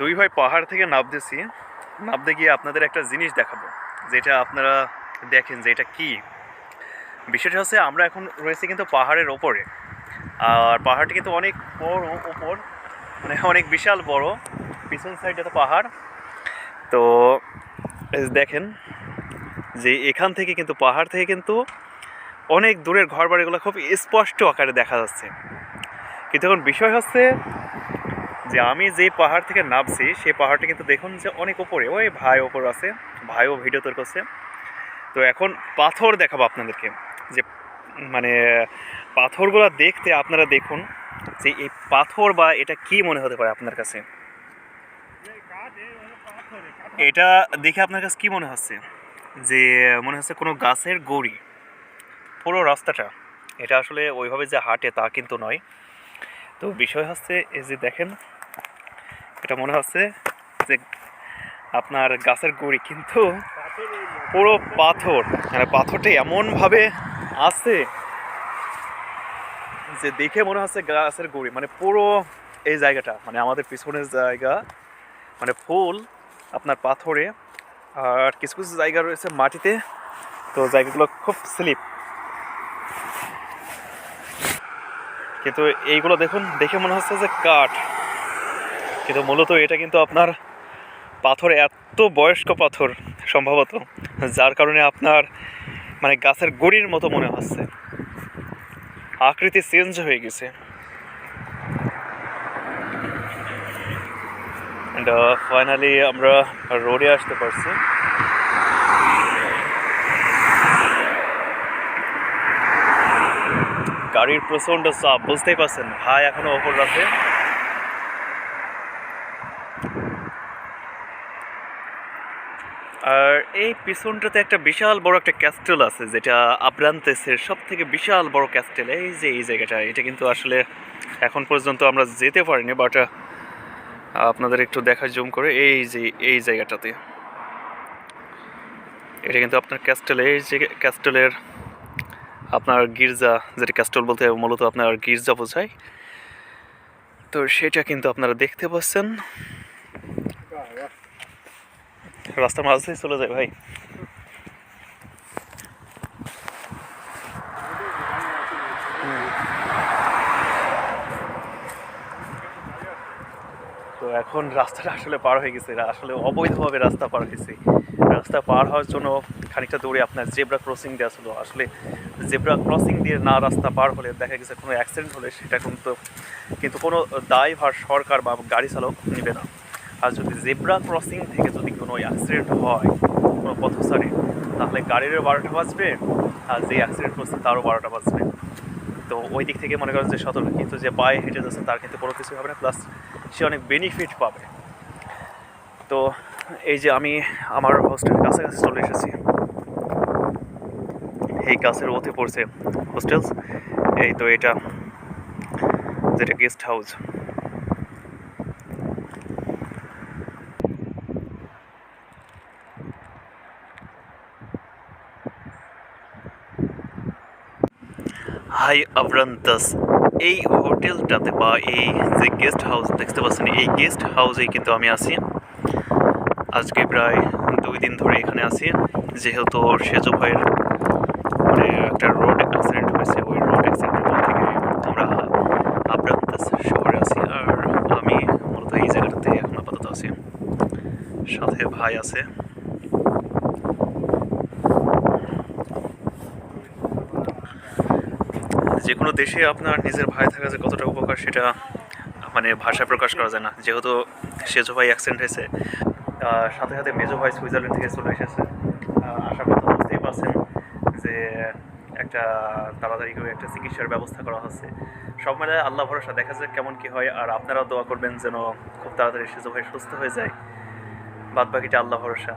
দুই ভাই পাহাড় থেকে নামতেছি। নামতে গিয়ে আপনাদের একটা জিনিস দেখাবো, যেটা আপনারা দেখেন যে এটা কি। বিষয়টা হচ্ছে আমরা এখন রয়েছি কিন্তু পাহাড়ের ওপরে। আর পাহাড়টি কিন্তু অনেক বড় ওপর মানে অনেক বিশাল বড়। পিছন সাইডে তো পাহাড়। তো দেখেন যে এখান থেকে কিন্তু, পাহাড় থেকে কিন্তু অনেক দূরের ঘর বাড়িগুলো খুব স্পষ্ট আকারে দেখা যাচ্ছে। কিন্তু এখন বিষয় হচ্ছে যে আমি যে পাহাড় থেকে নামছি সেই পাহাড়টা কিন্তু দেখুন যে অনেক উপরে ওই ভাই ওপর আছে, ভাইও ভিডিও তৈরি করছে। তো এখন পাথর দেখাবো আপনাদেরকে। যে মানে পাথরগুলো দেখতে আপনারা দেখুন যে এই পাথর বা এটা কি মনে হতে পারে আপনার কাছে? এটা দেখে আপনার কাছে কি মনে হচ্ছে? যে, মনে হচ্ছে কোনো গাছের গড়ি। পুরো রাস্তাটা। এটা আসলে ওইভাবে যে হাঁটে তা কিন্তু নয়। তো বিষয় হচ্ছে এই যে দেখেন, এটা মনে হচ্ছে যে আপনার গাছের গুঁড়ি, কিন্তু পুরো পাথর মানে পাথরটা এমনভাবে আছে যে দেখে মনে হচ্ছে গাছের গুঁড়ি মানে পুরো এই জায়গাটা মানে আমাদের পিছনের জায়গা মানে ফুল আপনার পাথরে, আর কিছু কিছু জায়গা রয়েছে মাটিতে, তো জায়গাগুলো খুব স্লিপ। কিন্তু এইগুলো দেখুন, দেখে মনে হচ্ছে যে কাঠ। কিন্তু মূলত এটা কিন্তু আপনার পাথর, এত বয়স্ক পাথর সম্ভবত, যার কারণে আপনার মানে গাছের গড়ির মতো মনে হচ্ছে। আকৃতি চেঞ্জ হয়ে গেছে। ফাইনালি আমরা রোডে আসতে পারছি। গাড়ির প্রচণ্ড চাপ, বুঝতেই পারছেন, ভাই এখনও ওপর আছে আর এই পিছনটাতে একটা বিশাল বড় একটা ক্যাস্টেল আছে, যেটা আব্রান্তেসের সব থেকে বিশাল বড় ক্যাস্টেল। এই যে, এই জায়গাটা, এটা কিন্তু আসলে এখন পর্যন্ত আমরা যেতে পারিনি বাট আপনাদের একটু দেখা জুম করে এই যে, এই জায়গাটাতে। এটা কিন্তু আপনার ক্যাস্টেল এই যে, ক্যাস্টেলের আপনার গির্জা, যেটা ক্যাস্টল বলতে মূলত আপনার গির্জা বোঝায়। তো সেটা কিন্তু আপনারা দেখতে পাচ্ছেন। রাস্তার মাঝ চলে যায় ভাই। তো এখন রাস্তাটা আসলে পার হয়ে গেছে। আসলে অবৈধভাবে রাস্তা পার হয়েছে। রাস্তা পার হওয়ার জন্য খানিকটা দূরে আপনার জেব্রা ক্রসিং দেওয়া ছিল। আসলে জেব্রা ক্রসিং দিয়ে না রাস্তা পার হলে দেখা গেছে কোনো অ্যাক্সিডেন্ট হলে সেটা কিন্তু কিন্তু কোনো দায়ভার সরকার বা গাড়ি চালক নেবে না। আর যদি জেব্রা ক্রসিং থেকে যদি কোনো অ্যাক্সিডেন্ট হয়, কোনো পথচারী, তাহলে গাড়িরও বারোটা বাজবে আর যে অ্যাক্সিডেন্ট করছে তারও বারোটা বাজবে। তো ওই দিক থেকে মনে করেন যে সতর্ক, কিন্তু যে পায়ে হেঁটে যাচ্ছে তার কিন্তু কোনো কিছু হবে না। প্লাস সে অনেক বেনিফিট পাবে। তো এই যে আমি আমার হোস্টেলের কাছাকাছি চলে এসেছি। এই গাছের ওতে পড়ছে হোস্টেলস এই তো এটা যেটা গেস্ট হাউস হাই আব্রান্তাস, এই হোটেলটাতে বা এই যে গেস্ট হাউস দেখতে পাচ্ছেন, এই গেস্ট হাউসেই কিন্তু আমি আছি। আজকে প্রায় দুই দিন ধরে এখানে আছি। যেহেতু সেজু ভাইয়ের মানে একটা রোড অ্যাক্সিডেন্ট হয়েছে, ওই রোড অ্যাক্সিডেন্টের থেকে আমরা আব্রান্তাস শহরে আছি। আর আমি মূলত এই জায়গাটাতে এখন আপাতত আছি। সাথে ভাই আছে। যে কোনো দেশে আপনার নিজের ভাই থাকা যে কতটা উপকার সেটা মানে ভাষায় প্রকাশ করা যায় না। যেহেতু সেজো ভাই অ্যাক্সিডেন্ট হয়েছে সাথে সাথে মেজো ভাই সুইজারল্যান্ড থেকে চলে এসেছে। আশা করি বুঝতেই পারছেন যে একটা তাড়াতাড়ি করে একটা চিকিৎসার ব্যবস্থা করা হচ্ছে। সব মিলে আল্লাহ ভরসা, দেখা যাক কেমন কি হয়। আর আপনারাও দোয়া করবেন যেন খুব তাড়াতাড়ি সেজো ভাই সুস্থ হয়ে যায়। বাদ বাকিটা আল্লাহ ভরসা।